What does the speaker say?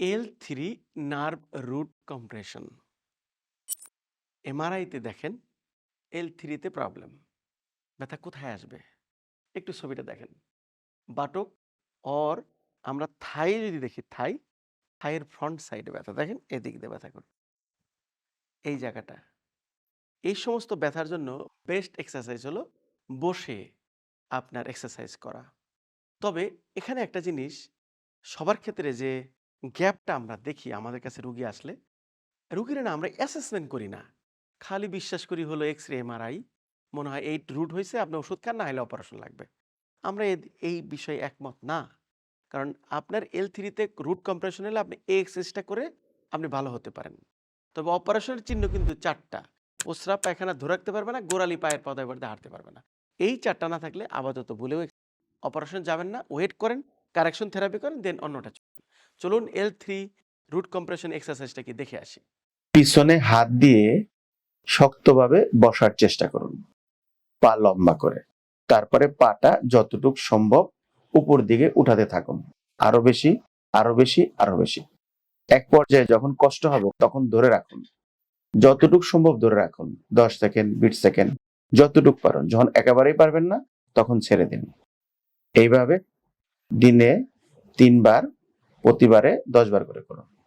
L three nerve root compression এমআরআইতে দেখেন L থ্রিতে problem ব্যথা কোথায় আসবে? একটু ছবিটা দেখেন। বাটক অর আমরা থাই যদি দেখি, থাই, থাইয়ের ফ্রন্ট সাইডে ব্যথা, দেখেন, এদিক দিয়ে ব্যথা করবে এই জায়গাটা। এই সমস্ত ব্যথার জন্য বেস্ট এক্সারসাইজ হলো বসে আপনার এক্সারসাইজ করা। তবে এখানে একটা জিনিস, সবার ক্ষেত্রে যে গ্যাপটা আমরা দেখি, আমাদের কাছে রুগী আসলে। রুগীর না আমরা অ্যাসেসমেন্ট করি না। খালি বিশ্বাস করি হলো এক্স রে এমআরআই মনে হয় এই রুট হয়েছে আপনি ওষুধ খান, না হলে অপারেশন লাগবে। আমরা এই বিষয়ে একমত না। কারণ আপনার এল থ্রিতে রুট কম্প্রেশন হলে আপনি এই এক্সারসাইজটা করে আপনি ভালো হতে পারেন। তবে অপারেশনের চিহ্ন কিন্তু চারটা। প্রস্রাব পায়খানা ধরে রাখতে পারবে না, গোড়ালি পায়ের পদায় পড়তে হাঁটতে পারবে না। এই চারটা না থাকলে আপাতত বলেও অপারেশন যাবেন না ওয়েট করেন কারেকশন থেরাপি করেন দেন অন্যটা চলুন এল থ্রি রুট কম্প্রেশন এক্সারসাইজটা কি দেখে আসি। পিছনে হাত দিয়ে শক্তভাবে বসার চেষ্টা করুন। পা লম্বা করে। তারপরে পাটা যতটুক সম্ভব উপর দিকে উঠাতে থাকুন। আরও বেশি আরও বেশি আরও বেশি। এক পর্যায়ে যখন কষ্ট হবে তখন ধরে রাখুন। যতটুক সম্ভব ধরে রাখুন। দশ সেকেন্ড, বিশ সেকেন্ড, যতটুক পারেন। যখন একেবারেই পারবেন না, তখন ছেড়ে দিন। এইভাবে দিনে তিনবার প্রতিবারে দশ বার করে। করুন